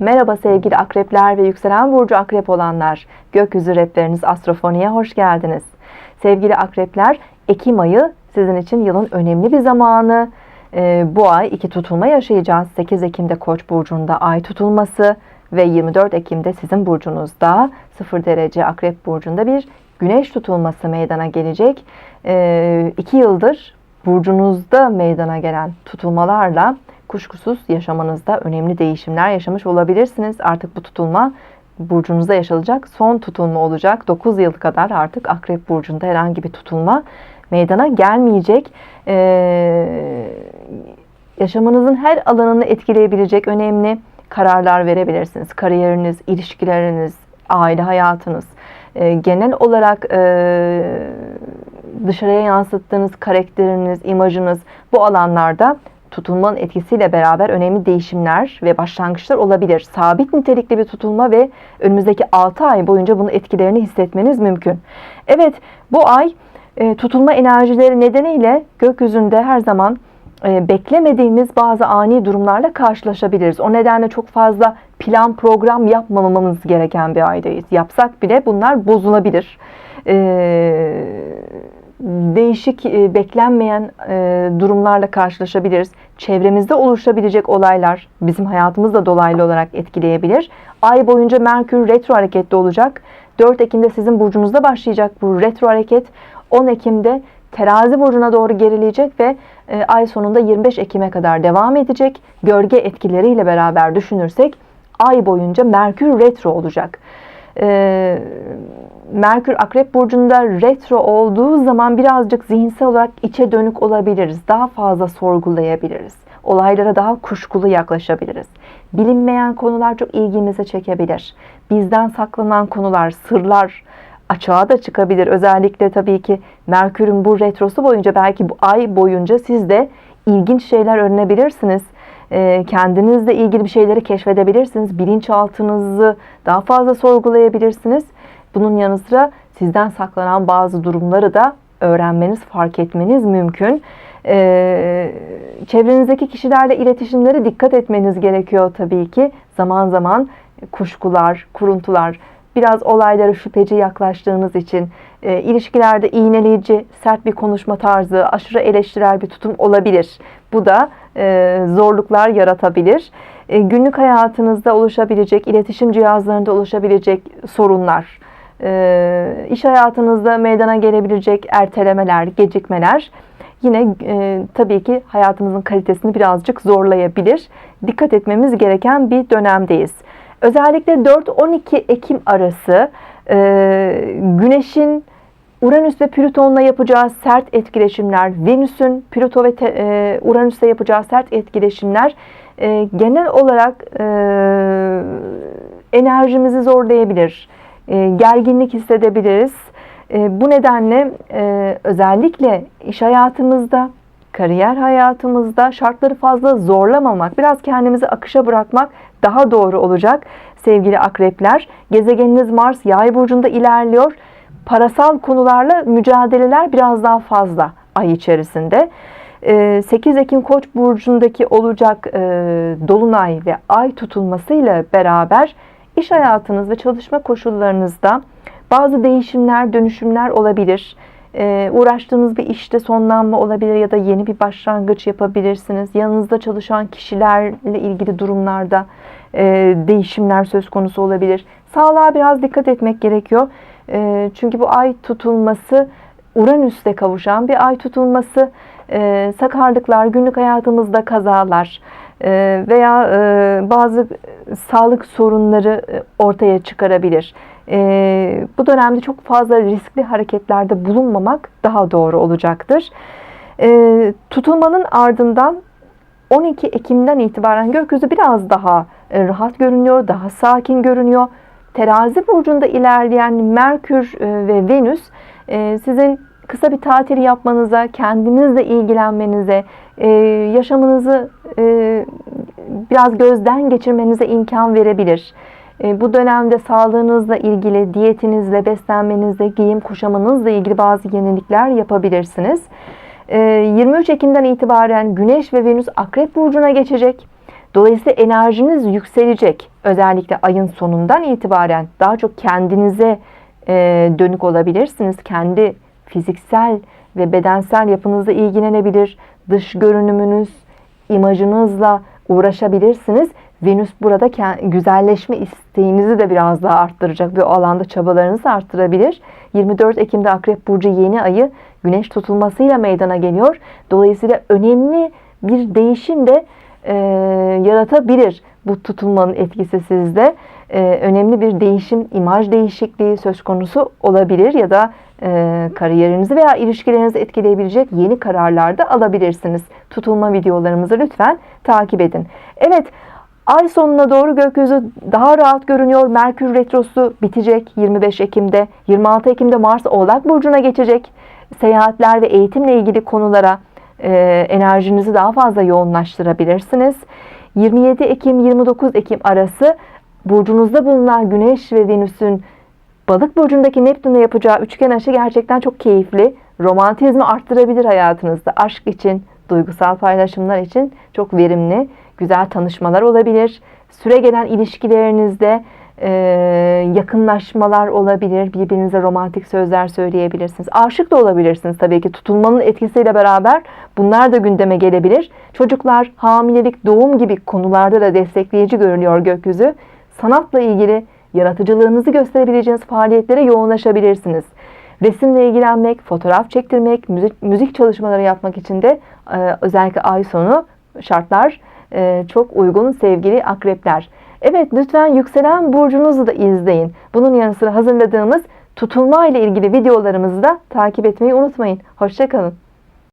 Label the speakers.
Speaker 1: Merhaba sevgili akrepler ve yükselen burcu akrep olanlar. Gökyüzü repleriniz Astrofoni'ye hoş geldiniz. Sevgili akrepler, Ekim ayı sizin için yılın önemli bir zamanı. Ee, bu ay iki tutulma yaşayacağız. 8 Ekim'de Koç burcunda ay tutulması ve 24 Ekim'de sizin burcunuzda 0 derece akrep burcunda bir güneş tutulması meydana gelecek. Ee, iki yıldır burcunuzda meydana gelen tutulmalarla kuşkusuz yaşamanızda önemli değişimler yaşamış olabilirsiniz. Artık bu tutulma burcunuzda yaşanacak son tutulma olacak. 9 yıl kadar artık Akrep Burcu'nda herhangi bir tutulma meydana gelmeyecek. Ee, yaşamınızın her alanını etkileyebilecek önemli kararlar verebilirsiniz. Kariyeriniz, ilişkileriniz, aile hayatınız, e, genel olarak e, dışarıya yansıttığınız karakteriniz, imajınız bu alanlarda tutulmanın etkisiyle beraber önemli değişimler ve başlangıçlar olabilir. Sabit nitelikli bir tutulma ve önümüzdeki 6 ay boyunca bunun etkilerini hissetmeniz mümkün. Evet bu ay e, tutulma enerjileri nedeniyle gökyüzünde her zaman e, beklemediğimiz bazı ani durumlarla karşılaşabiliriz. O nedenle çok fazla plan program yapmamamız gereken bir aydayız. Yapsak bile bunlar bozulabilir. Eee değişik, e, beklenmeyen e, durumlarla karşılaşabiliriz. Çevremizde oluşabilecek olaylar bizim hayatımızda dolaylı olarak etkileyebilir. Ay boyunca Merkür retro hareketli olacak. 4 Ekim'de sizin burcunuzda başlayacak bu retro hareket. 10 Ekim'de terazi burcuna doğru gerileyecek ve e, ay sonunda 25 Ekim'e kadar devam edecek. Gölge etkileriyle beraber düşünürsek ay boyunca Merkür retro olacak. Merkür Akrep Burcu'nda retro olduğu zaman birazcık zihinsel olarak içe dönük olabiliriz. Daha fazla sorgulayabiliriz. Olaylara daha kuşkulu yaklaşabiliriz. Bilinmeyen konular çok ilgimizi çekebilir. Bizden saklanan konular, sırlar açığa da çıkabilir. Özellikle tabii ki Merkür'ün bu retrosu boyunca belki bu ay boyunca siz de ilginç şeyler öğrenebilirsiniz kendinizle ilgili bir şeyleri keşfedebilirsiniz. Bilinçaltınızı daha fazla sorgulayabilirsiniz. Bunun yanı sıra sizden saklanan bazı durumları da öğrenmeniz, fark etmeniz mümkün. Ee, çevrenizdeki kişilerle iletişimlere dikkat etmeniz gerekiyor tabii ki. Zaman zaman kuşkular, kuruntular, biraz olaylara şüpheci yaklaştığınız için e, ilişkilerde iğneleyici, sert bir konuşma tarzı, aşırı eleştirel bir tutum olabilir. Bu da e, zorluklar yaratabilir. E, günlük hayatınızda oluşabilecek, iletişim cihazlarında oluşabilecek sorunlar, e, iş hayatınızda meydana gelebilecek ertelemeler, gecikmeler yine e, tabii ki hayatımızın kalitesini birazcık zorlayabilir. Dikkat etmemiz gereken bir dönemdeyiz. Özellikle 4-12 Ekim arası e, Güneş'in Uranüs ve Plüton'la yapacağı sert etkileşimler, Venüs'ün Plüto ve e, Uranüs'le yapacağı sert etkileşimler e, genel olarak e, enerjimizi zorlayabilir e, gerginlik hissedebiliriz. E, bu nedenle e, özellikle iş hayatımızda, kariyer hayatımızda şartları fazla zorlamamak, biraz kendimizi akışa bırakmak daha doğru olacak sevgili akrepler. Gezegeniniz Mars yay burcunda ilerliyor. Parasal konularla mücadeleler biraz daha fazla ay içerisinde. 8 Ekim Koç burcundaki olacak dolunay ve ay tutulmasıyla beraber İş hayatınız ve çalışma koşullarınızda bazı değişimler, dönüşümler olabilir. Ee, uğraştığınız bir işte sonlanma olabilir ya da yeni bir başlangıç yapabilirsiniz. Yanınızda çalışan kişilerle ilgili durumlarda e, değişimler söz konusu olabilir. Sağlığa biraz dikkat etmek gerekiyor. E, çünkü bu ay tutulması Uranüs'te kavuşan bir ay tutulması e, sakarlıklar, günlük hayatımızda kazalar, ee, veya e, bazı sağlık sorunları e, ortaya çıkarabilir. Ee, bu dönemde çok fazla riskli hareketlerde bulunmamak daha doğru olacaktır. Ee, tutulmanın ardından 12 Ekim'den itibaren gökyüzü biraz daha e, rahat görünüyor, daha sakin görünüyor. Terazi burcunda ilerleyen Merkür ve Venüs sizin kısa bir tatil yapmanıza, kendinizle ilgilenmenize, e, yaşamınızı e, biraz gözden geçirmenize imkan verebilir. E, bu dönemde sağlığınızla ilgili, diyetinizle, beslenmenizle, giyim kuşamınızla ilgili bazı yenilikler yapabilirsiniz. 23 Ekim'den itibaren Güneş ve Venüs Akrep Burcu'na geçecek. Dolayısıyla enerjiniz yükselecek. Özellikle ayın sonundan itibaren daha çok kendinize e, dönük olabilirsiniz. Kendi fiziksel ve bedensel yapınızla ilgilenebilir. Dış görünümünüz, imajınızla uğraşabilirsiniz. Venüs burada güzelleşme isteğinizi de biraz daha arttıracak ve alanda çabalarınızı arttırabilir. 24 Ekim'de Akrep Burcu yeni ayı güneş tutulmasıyla meydana geliyor. Dolayısıyla önemli bir değişim de e, yaratabilir bu tutulmanın etkisi sizde. E, önemli bir değişim, imaj değişikliği söz konusu olabilir ya da e, kariyerinizi veya ilişkilerinizi etkileyebilecek yeni kararlar da alabilirsiniz. Tutulma videolarımızı lütfen takip edin. Evet, ay sonuna doğru gökyüzü daha rahat görünüyor. Merkür Retrosu bitecek 25 Ekim'de. 26 Ekim'de Mars Oğlak Burcu'na geçecek. Seyahatler ve eğitimle ilgili konulara e, enerjinizi daha fazla yoğunlaştırabilirsiniz. 27 Ekim 29 Ekim arası burcunuzda bulunan Güneş ve Venüs'ün Balık burcundaki Neptün'le yapacağı üçgen aşı gerçekten çok keyifli. Romantizmi arttırabilir hayatınızda. Aşk için, duygusal paylaşımlar için çok verimli, güzel tanışmalar olabilir. Süre gelen ilişkilerinizde e, yakınlaşmalar olabilir. Birbirinize romantik sözler söyleyebilirsiniz. Aşık da olabilirsiniz tabii ki. Tutulmanın etkisiyle beraber bunlar da gündeme gelebilir. Çocuklar, hamilelik, doğum gibi konularda da destekleyici görünüyor gökyüzü. Sanatla ilgili yaratıcılığınızı gösterebileceğiniz faaliyetlere yoğunlaşabilirsiniz. Resimle ilgilenmek, fotoğraf çektirmek, müzik, müzik çalışmaları yapmak için de e, özellikle ay sonu şartlar e, çok uygun sevgili akrepler. Evet lütfen yükselen burcunuzu da izleyin. Bunun yanı sıra hazırladığımız tutulma ile ilgili videolarımızı da takip etmeyi unutmayın. Hoşçakalın.